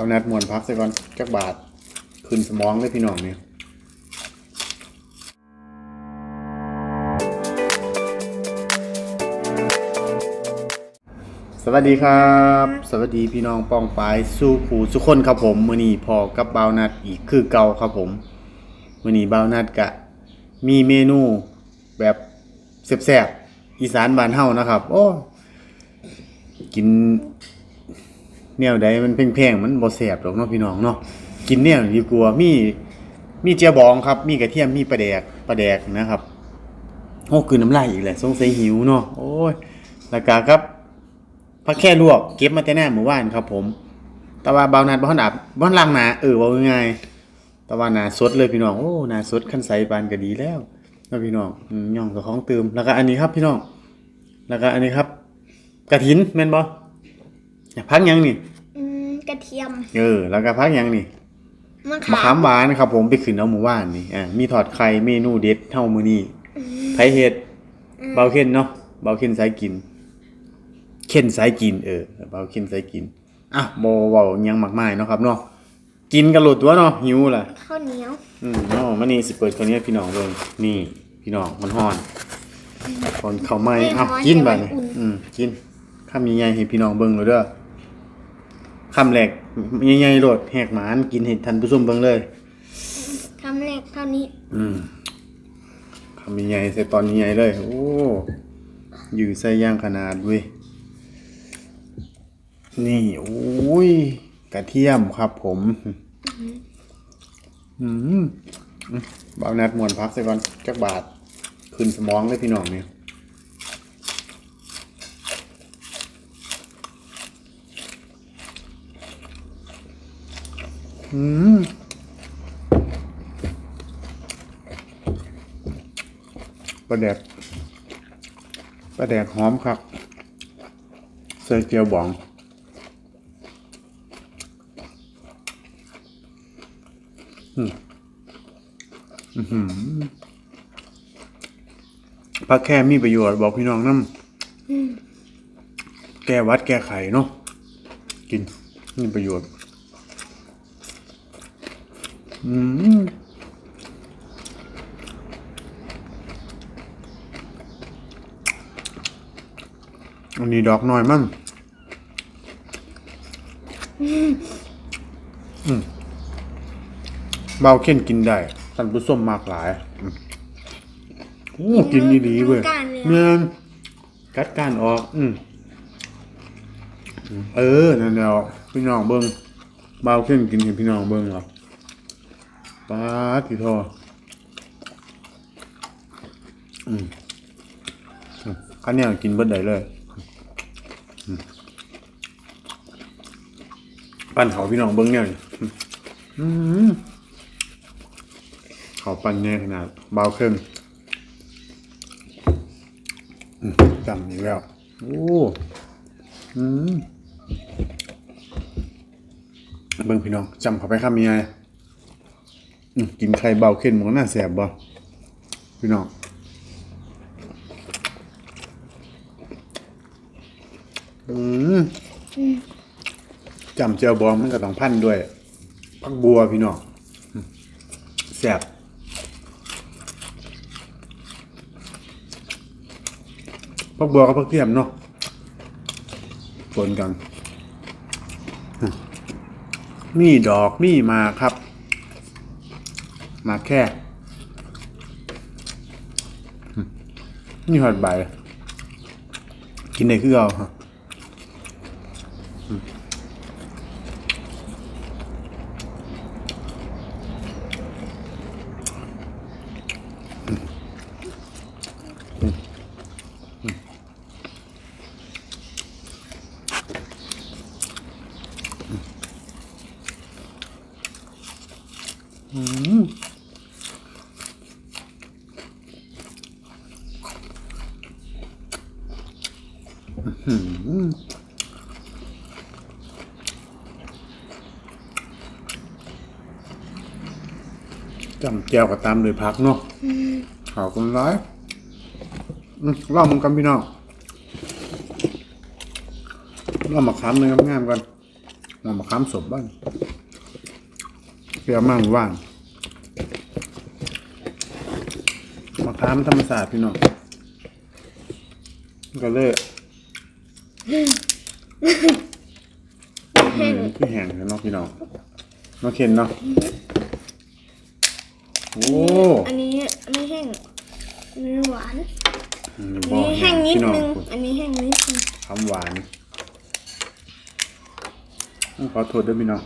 เอานัดมวนพักซะก่อนจักบาทขึ้นสมองเลยพี่น้องเนี่ยสวัสดีครับ สวัสดีพี่น้องปองปายสู้ผู้สุคนครับผมมือนี้พอกับเบาวนัดอีกคือเก่าครับผมมื้อนี้บ่าวนัดกะ มีเมนูแบบแซ่บๆอีสานบ้านเฮานะครับ โอ้กิน แนวใดมันแพงๆมันบ่แซ่บดอกเนาะพี่น้องเนาะกินแนวดีกว่ามีมีเจียบองครับ มีกระเทียมมีปลาแดกปลาแดกนะครับโอ้คือน้ำลายอีกแหละสงสัยหิวเนาะโอ้ยแล้วก็ครับผักแค่ลวกเก็บมาแต่หน้าหมู่บ้านครับ ผม แต่ว่าเบานัดบ่ทันอาบบ่ทันล้างหนาเออเว้าง่ายๆแต่ว่าหนาสดเลยพี่น้องโอ้หนาสดคันใสปานก็ดีแล้วนาะพี่น้องย่องกับของเติมแล้วก็อันนี้ครับพี่น้องแล้วก็อันนี้ครับกระถินแม่นบ่พักยังนี่ กระเทียม เออ แล้วก็พักหยังนี่มะมะขาขามมหวานครับ ผมไปขึ้นเอาหมู่บ้านนี่อ่ามีทอดไข่เมนูเด็ดเท่ามื้อนี้ไผเฮ็ดเบาเข็นเนาะเบาเข็นสายกิน เข็นสายกิน เออเบาเข็นสายกินอะบ่เว้าหยังมากมายเนาะครับเนาะกินกันโลดตัวเนาะหิวล่ะ ข้าวเหนียวอืมเนาะมื้อนี้สิเปิดคนนี้พี่น้องเบิ่งนี่ พี่น้องมันฮ้อนคนเข้าใหม่เอ้ากินบัดนี้อืมกินคำใหญ่ๆให้พี่น้องเบิ่งเลยเด้อ คำแรกใหญ่ๆโลดแหกหมานกินให้ท่านผู้ชมเบิ่งเลยคำแรกเท่านี้ อืมคำใหญ่ๆใส่ตอนใหญ่ๆเลย โอ้อยู่ใส่ย่างขนาดเว้ยนี่โอ้ยกระเทียมครับผม อืมอืมบ่าวนัดมวนพักใส่ก่อนจักบาท ขึ้นสมองเลยพี่น้องเนี่ย อืมปลาแดกปลาแดกหอมครับใส่เจียวบองอืมอื้อหือผักแค่มีประโยชน์บอกพี่น้องน้ำแก้วัดแก้ไขเนาะกินมีประโยชน์ อืมอันนี้ดอกน้อยมั่งอืมเบาเข็นกินได้ท่านผู้ชมมากหลายอืมโอ้กินดีๆเว้ยเนียนกัดการออก อืมเออนั่นแหละพี่น้องเบิ้งเบาเข็นกินให้พี่น้องเบิ้งเหรอ ป้าดที่ทออืมข้าเนียวกินเบิดได้เลยปั้นเขาพี่น้องเบิ้งเนี่ยอืมเขาปั้นเนี่ยขนาดเบาขึ้นอืมจำอีกแล้ว โอ้อืมเบิ้งพี่น้องจำเขาไปข้ามยังไง กินไข่เบาเข้นมันก็น่าแสบบ่พี่น้องจำเจียวบองมันก็ต้องพันด้วยผักบัวพี่น้องแซ่บผักบัวกับผักเทียมเนาะปนกันอืมมีดอกมีมาครับ มาแค่นี่หอดใบกินได้คือเอาฮะ จำแก้วก็ตามด้วยพักเนาะขอบคุณร้ายอืมเล่ามึงกันพี่น้องเล่ามาค้ำหนึ่งงามๆกันมันมะขามสดบ้างเปรี้ยวมากว่านมะขามธรรมศาสตร์พี่น้องก็เลย อืมคือแห้งแล้วเนาะพี่น้องเนาะเข็นเนาะโอ้อันนี้อันนี้แห้งอันนี้หวาน อืมอันบ่นี้แห้งนิดพี่น้องนึงอันนี้แห้งนิดนึงคำหวานขอโทษด้วยพี่น้อง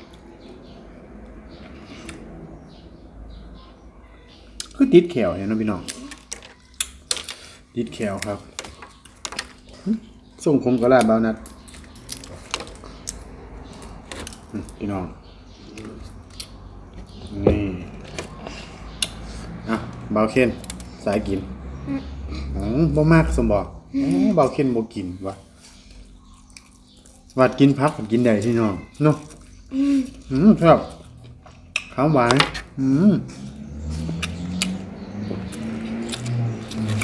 คือติดแขวเนี่ยนะพี่น้องติดแขวครับหึ ส่งผมก็ลาดเบานัดอืมพี่น้อง นี่อะเบาเคนสายกินอ๋อบ่มากสมบอกอ๋อเบาเคนบ่กินวะวัดกินพักวัดกินได้พี่น้องเนาะอืมครับข้าวหวานอืม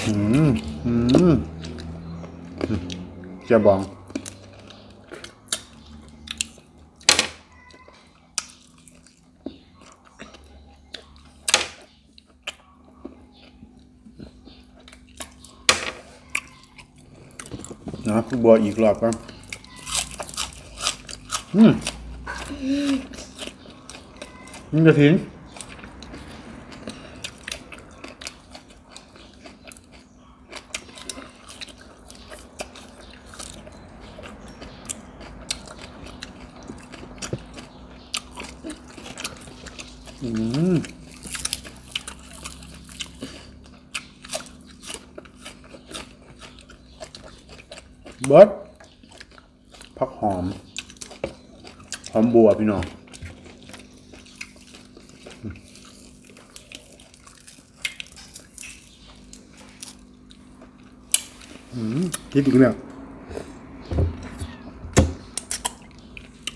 อืมอืมเจะบองนะครับบัวอีกรอบครับอืมนี่กระถิ่นอืม เบิร์ดผักหอม หอมบัวพี่น้องอืมคิดอีกแล้ว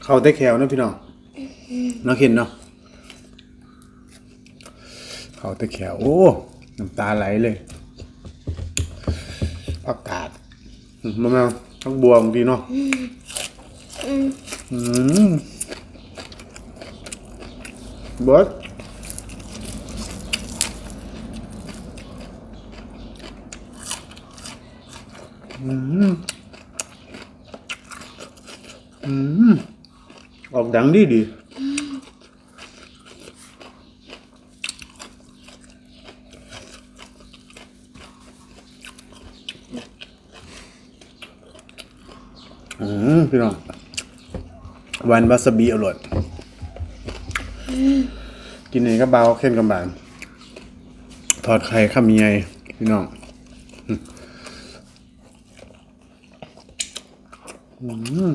เข้าได้แควนะพี่น้องน้องเห็นเนาะเข้าได้แควโอ้ น้ำตาไหลเลยผักกา มมะนาวผักบัวบางทีเนาะอืมอืมเบิร์ดอืมอืมออกดังดีดีอืม พี่น้องวันวาซาบิอร่อยกินเองก็เบาเข้มกำบานทอดไข่ข้ามีไงพี่น้องอืม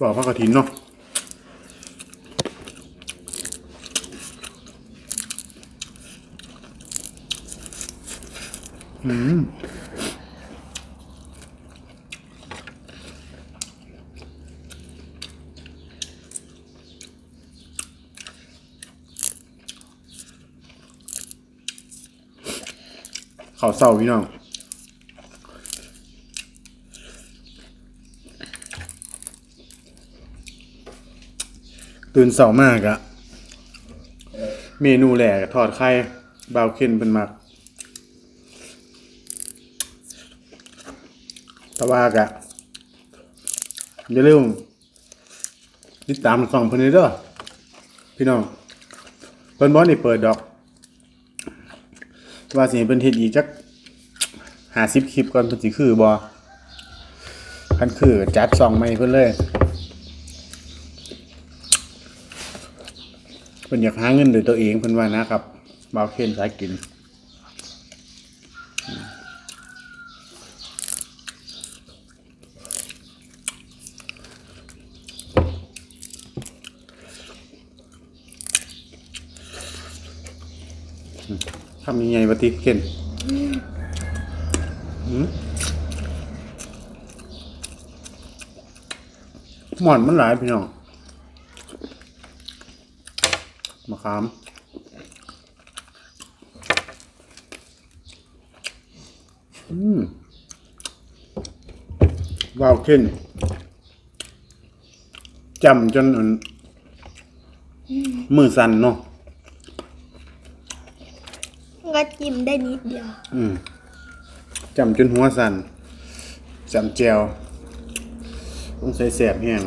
บอกพระกระถินเนาะ ขาเศร้าพี่น้องตื่นเสามากอะเมนูแหลกทอดไข่บาวเคนเป็นมักตะวากะอย่าลืมติดตามสองเพิ่นเด้อพี่น้องเพิ่นบ่นี่เปิดดอก ว่าสิเป็นเฮ็ดอีกจักหาสิบคลิปก่อนเพิ่นสิคือบ่คันคือจัดซองใหม่เพิ่นเลยเพิ่นอยากหาเงินด้วยตัวเองเพิ่นว่านะครับบ่าวเคนสายกิน ทำยังไงวะติเคนหมหมอนมันหลายพี่น้องมะขามอืมว้าวขึ้นจำจนมือสั่นเนาะ ก็ จิ้มได้นิดเดียว อืมจำจนหัวสั่นจำแจวต้องใส่แสบแห้ง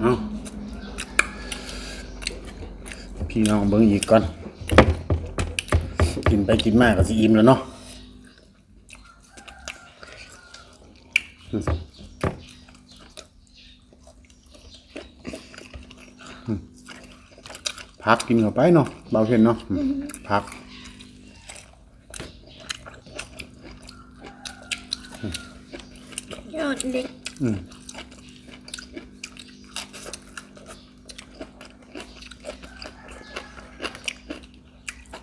เอาพี่น้องเบิ่งอีกก่อน กินไปกินมากก็สิอิ่มแล้วเนาะอืมอืม พักกินเข้าไปเนาะเบาเข็นเนาะอืมพักยอดเล็กอืม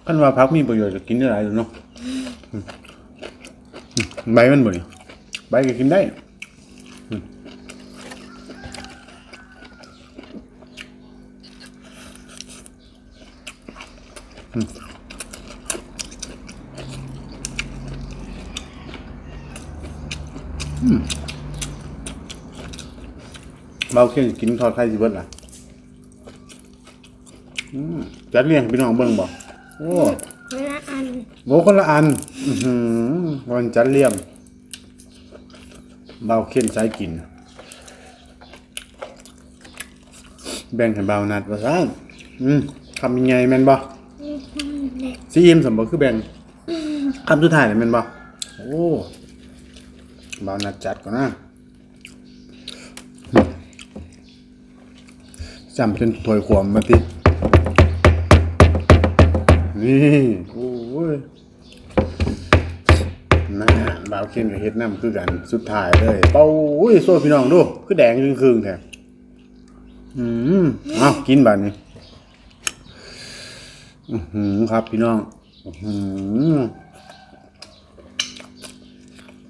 คันว่าพักมีประโยชน์ก็กินได้หลายอยู่เนาะอืมอืมใบมันบ่นี่ใบก็กินได้อืมอืม เบาเข่งกินทอดไข่สิเบิดล่ะอืมจัดเลี้ยงให้พี่น้องเบิ่งบ่โอ้เวลาอันโหคนละอัน อือหือวันจัดเลี่ยมเบาเข็นสายกิน แบ่งให้เบานัดว่าซ่านอืมคำยังไงแม่นบ่เล็ก ซีอิมสมบ่คือแบ่งคำสุดท้ายนี่แม่นบ่โอ้เบานัดจัดก่อนนะอืมจำจนถวยขวมมาตินี่โอ้ยน่าบ่าวเคนกับเฮ็ดน้ำคือกันสุดท้ายเลย เป้าอุ้ยโซ่พี่น้องดู คือแดงครึ่งๆแท้อืมเอากินบัดนี้ อือหือครับพี่น้อง อือหือ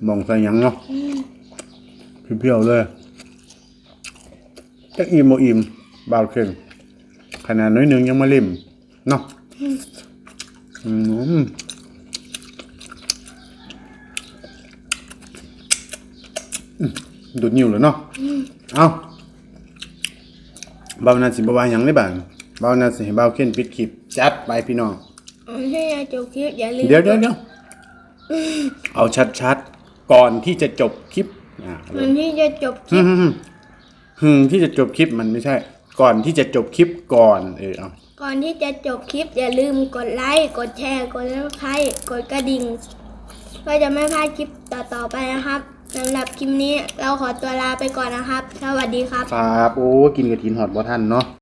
มองใส่หยังเนาะเพียวๆเลยจักอิ่มบ่อิ่มบ่าวเคนขนาดน้อยหนึงยังมาเล่มเนาะอืมอืมดูดนิ้วแล้วเนาะ เอาเบานาสิบวาหยังได้บ้าง เบานาสิให้เบาเข็นปิดคลิปจัดไปพี่น้องอันที่จะจบคลิปอย่าลืมเดี๋ยวเดี๋ยวเดี๋ยวเอาชัดๆก่อนที่จะจบคลิปอ่าอันที่จะจบคฮึลิปมๆฮึมที่จะจบคลิปมันไม่ใช่ ก่อนที่จะจบคลิปก่อนเออเอาก่อนที่จะจบคลิปอย่าลืมกดไลค์กดแชร์กดซับสไครต์กดกระดิ่งเพื่อจะไม่พลาดคลิปต่อๆไปนะครับสำหรับคลิปนี้เราขอตัวลาไปก่อนนะครับ สวัสดีครับ ครับ โอ้ กินกระถินหอดบ่ทันเนาะ